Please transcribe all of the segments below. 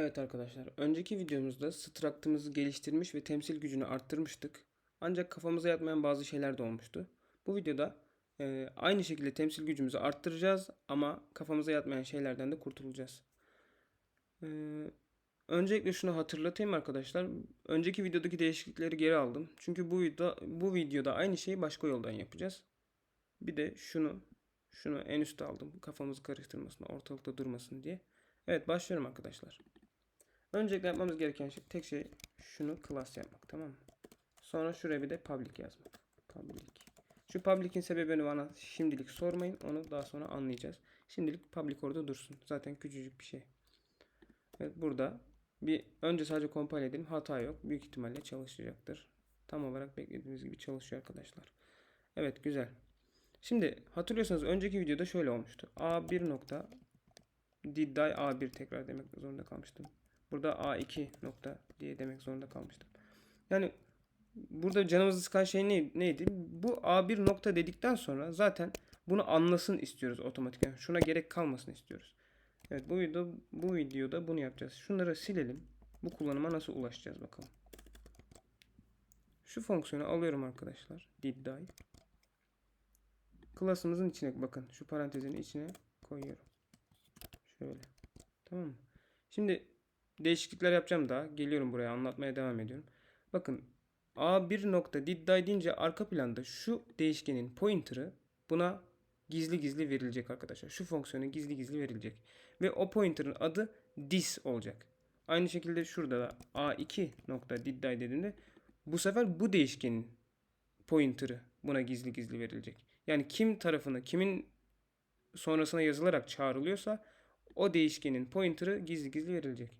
Evet arkadaşlar, önceki videomuzda struct'ımızı geliştirmiş ve temsil gücünü arttırmıştık. Ancak kafamıza yatmayan bazı şeyler de olmuştu. Bu videoda e, aynı şekilde temsil gücümüzü arttıracağız ama kafamıza yatmayan şeylerden de kurtulacağız. E, öncelikle şunu hatırlatayım arkadaşlar. Önceki videodaki değişiklikleri geri aldım. Çünkü bu videoda, bu videoda aynı şeyi başka yoldan yapacağız. Bir de şunu şunu en üste aldım. Kafamızı karıştırmasın, ortalıkta durmasın diye. Evet başlıyorum arkadaşlar. Öncelikle yapmamız gereken şey tek şey şunu class yapmak tamam mı? Sonra şuraya bir de public yazmak. Public. Şu public'in sebebini bana şimdilik sormayın. Onu daha sonra anlayacağız. Şimdilik public orada dursun. Zaten küçücük bir şey. Evet burada bir önce sadece compile edelim. Hata yok. Büyük ihtimalle çalışacaktır. Tam olarak beklediğimiz gibi çalışıyor arkadaşlar. Evet güzel. Şimdi hatırlıyorsanız önceki videoda şöyle olmuştu. A1 nokta did die A1 tekrar demek zorunda kalmıştım. Burada A2 nokta diye demek zorunda kalmıştım. Yani burada canımızı sıkan şey ne, neydi? Bu A1 nokta dedikten sonra zaten bunu anlasın istiyoruz otomatikten. Şuna gerek kalmasın istiyoruz. Evet bu video bu videoda bunu yapacağız. Şunları silelim. Bu kullanıma nasıl ulaşacağız bakalım. Şu fonksiyonu alıyorum arkadaşlar. Did die. Class'ımızın içine bakın. Şu parantezin içine koyuyorum. Şöyle. Tamam mı? Şimdi değişiklikler yapacağım daha. Geliyorum buraya anlatmaya devam ediyorum. Bakın A1 nokta did die deyince arka planda şu değişkenin pointer'ı buna gizli gizli verilecek arkadaşlar. Şu fonksiyona gizli gizli verilecek. Ve o pointer'ın adı this olacak. Aynı şekilde şurada da A2 nokta did die dediğimde bu sefer bu değişkenin pointer'ı buna gizli gizli verilecek. Yani kim tarafına kimin sonrasına yazılarak çağrılıyorsa o değişkenin pointer'ı gizli gizli verilecek.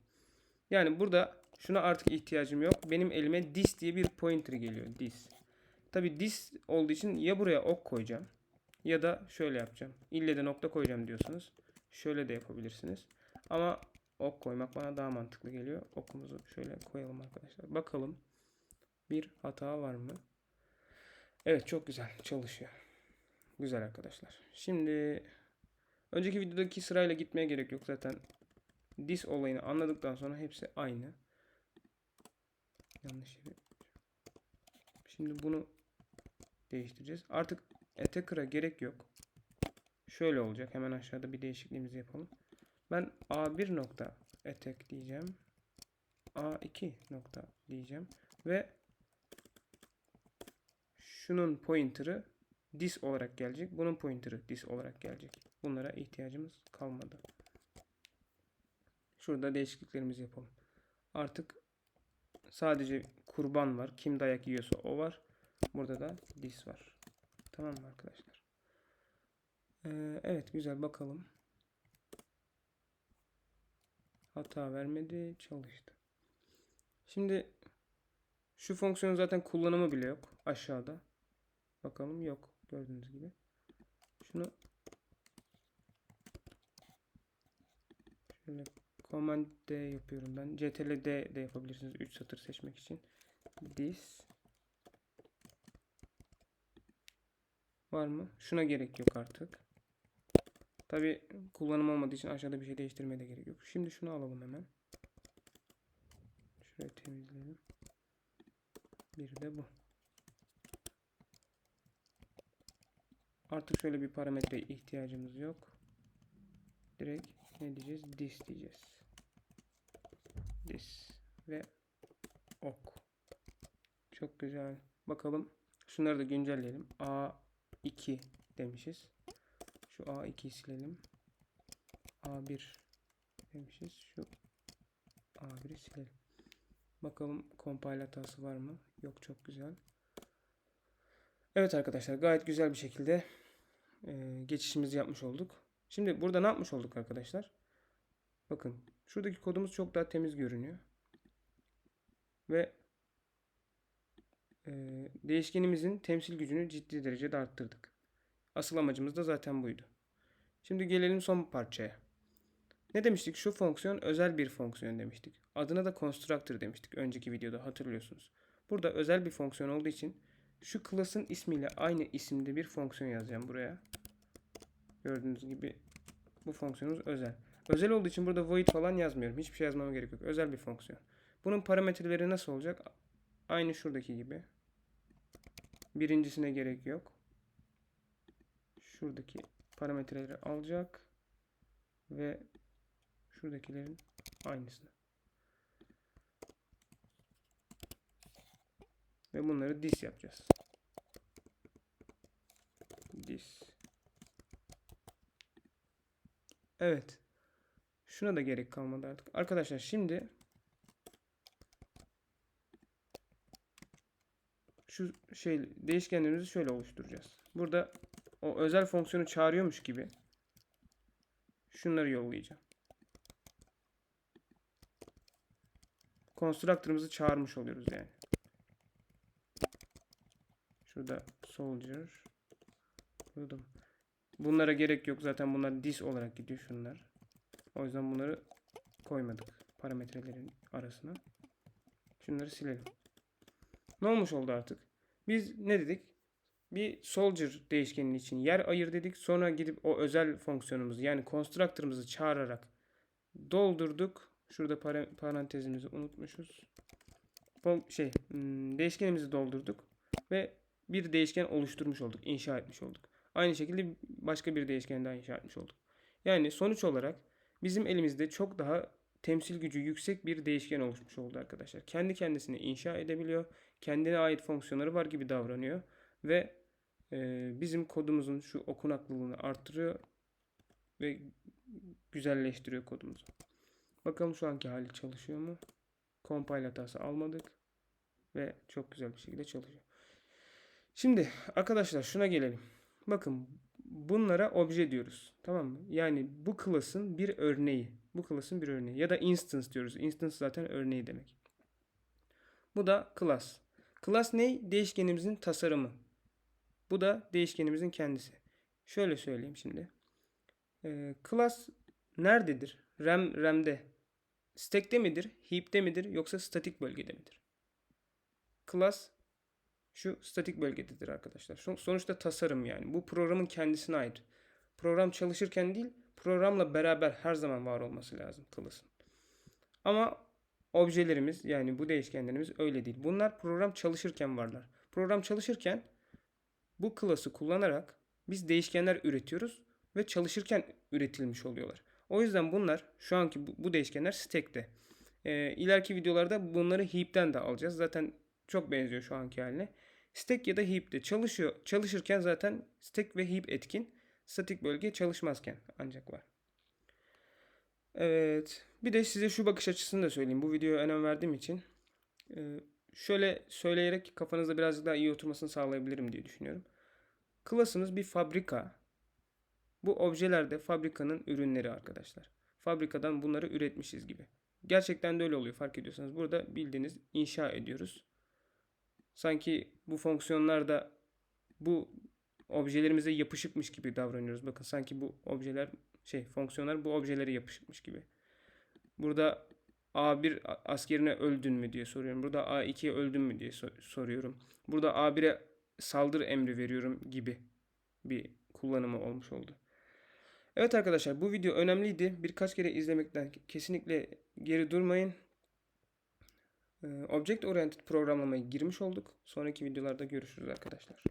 Yani burada şuna artık ihtiyacım yok. Benim elime this diye bir pointer geliyor. This. Tabi this olduğu için ya buraya ok koyacağım ya da şöyle yapacağım. İlle de nokta koyacağım diyorsunuz. Şöyle de yapabilirsiniz. Ama ok koymak bana daha mantıklı geliyor. Okumuzu şöyle koyalım arkadaşlar. Bakalım bir hata var mı? Evet çok güzel çalışıyor. Güzel arkadaşlar. Şimdi önceki videodaki sırayla gitmeye gerek yok zaten. This olayını anladıktan sonra hepsi aynı. Yanlış yere. Şimdi bunu değiştireceğiz. Artık attacker'a gerek yok. Şöyle olacak. Hemen aşağıda bir değişikliğimizi yapalım. Ben A1 nokta attack diyeceğim. A2 nokta diyeceğim. Ve şunun pointer'ı this olarak gelecek. Bunun pointer'ı this olarak gelecek. Bunlara ihtiyacımız kalmadı. Şurada değişikliklerimizi yapalım. Artık sadece kurban var. Kim dayak yiyorsa o var. Burada da this var. Tamam mı arkadaşlar? Ee, evet güzel bakalım. Hata vermedi. Çalıştı. Şimdi şu fonksiyonun zaten kullanımı bile yok. Aşağıda. Bakalım yok. Gördüğünüz gibi. Şunu şöyle Command D yapıyorum ben. CTRL D de yapabilirsiniz 3 satır seçmek için. This var mı? Şuna gerek yok artık. Tabi kullanım olmadığı için aşağıda bir şey değiştirmeye de gerek yok. Şimdi şunu alalım hemen. Şurayı temizleyelim. Bir de bu. Artık şöyle bir parametre ihtiyacımız yok. Direkt ne diyeceğiz? This diyeceğiz. This ve ok. Çok güzel. Bakalım. Şunları da güncelleyelim. A2 demişiz. Şu A2'yi silelim. A1 demişiz. Şu A1'i silelim. Bakalım compile hatası var mı? Yok çok güzel. Evet arkadaşlar gayet güzel bir şekilde e, geçişimizi yapmış olduk. Şimdi burada ne yapmış olduk arkadaşlar? Bakın şuradaki kodumuz çok daha temiz görünüyor. Ve e, değişkenimizin temsil gücünü ciddi derecede arttırdık. Asıl amacımız da zaten buydu. Şimdi gelelim son parçaya. Ne demiştik? Şu fonksiyon özel bir fonksiyon demiştik. Adına da constructor demiştik önceki videoda hatırlıyorsunuz. Burada özel bir fonksiyon olduğu için şu class'ın ismiyle aynı isimde bir fonksiyon yazacağım buraya. Gördüğünüz gibi bu fonksiyonumuz özel. Özel olduğu için burada void falan yazmıyorum. Hiçbir şey yazmama gerek yok. Özel bir fonksiyon. Bunun parametreleri nasıl olacak? Aynı şuradaki gibi. Birincisine gerek yok. Şuradaki parametreleri alacak ve şuradakilerin aynısını. Ve bunları dis yapacağız. Dis. Evet. Şuna da gerek kalmadı artık. Arkadaşlar şimdi şu şey değişkenlerimizi şöyle oluşturacağız. Burada o özel fonksiyonu çağırıyormuş gibi şunları yollayacağım. Constructor'ımızı çağırmış oluyoruz yani. Şurada soldier. Burada. Bunlara gerek yok. Zaten bunlar dis olarak gidiyor şunlar. O yüzden bunları koymadık parametrelerin arasına. Şunları silelim. Ne olmuş oldu artık? Biz ne dedik? Bir soldier değişkenin için yer ayır dedik. Sonra gidip o özel fonksiyonumuzu yani constructor'ımızı çağırarak doldurduk. Şurada para- parantezimizi unutmuşuz. Şey hmm, değişkenimizi doldurduk ve bir değişken oluşturmuş olduk, inşa etmiş olduk. Aynı şekilde başka bir değişken daha inşa etmiş olduk. Yani sonuç olarak bizim elimizde çok daha temsil gücü yüksek bir değişken oluşmuş oldu arkadaşlar. Kendi kendisini inşa edebiliyor. Kendine ait fonksiyonları var gibi davranıyor. Ve e, bizim kodumuzun şu okunaklılığını arttırıyor ve güzelleştiriyor kodumuzu. Bakalım şu anki hali çalışıyor mu? Compile hatası almadık ve çok güzel bir şekilde çalışıyor. Şimdi arkadaşlar şuna gelelim. Bakın bunlara obje diyoruz. Tamam mı? Yani bu class'ın bir örneği. Bu class'ın bir örneği. Ya da instance diyoruz. Instance zaten örneği demek. Bu da class. Class ne? Değişkenimizin tasarımı. Bu da değişkenimizin kendisi. Şöyle söyleyeyim şimdi. Ee, class nerededir? RAM, RAM'de. Stack'te midir? Heap'te midir? Yoksa statik bölgede midir? Class şu statik bölgededir arkadaşlar. Son- Sonuçta tasarım yani. Bu programın kendisine ait. Program çalışırken değil, programla beraber her zaman var olması lazım class'ın. Ama objelerimiz yani bu değişkenlerimiz öyle değil. Bunlar program çalışırken varlar. Program çalışırken bu class'ı kullanarak biz değişkenler üretiyoruz ve çalışırken üretilmiş oluyorlar. O yüzden bunlar şu anki bu, bu değişkenler stack'te. Ee, ileriki videolarda bunları heap'ten de alacağız. Zaten çok benziyor şu anki haline. Stack ya da heap'te çalışıyor. Çalışırken zaten stack ve heap etkin. Statik bölge çalışmazken ancak var. Evet. Bir de size şu bakış açısını da söyleyeyim. Bu videoya önem verdiğim için. Ee, şöyle söyleyerek kafanızda birazcık daha iyi oturmasını sağlayabilirim diye düşünüyorum. Class'ımız bir fabrika. Bu objeler de fabrikanın ürünleri arkadaşlar. Fabrikadan bunları üretmişiz gibi. Gerçekten de öyle oluyor fark ediyorsanız. Burada bildiğiniz inşa ediyoruz. Sanki bu fonksiyonlar da bu objelerimize yapışıkmış gibi davranıyoruz. Bakın sanki bu objeler şey fonksiyonlar bu objelere yapışıkmış gibi. Burada A1 askerine öldün mü diye soruyorum. Burada A2'ye öldün mü diye sor- soruyorum. Burada A1'e saldır emri veriyorum gibi bir kullanımı olmuş oldu. Evet arkadaşlar bu video önemliydi. Birkaç kere izlemekten kesinlikle geri durmayın. Ee, Object Oriented programlamaya girmiş olduk. Sonraki videolarda görüşürüz arkadaşlar.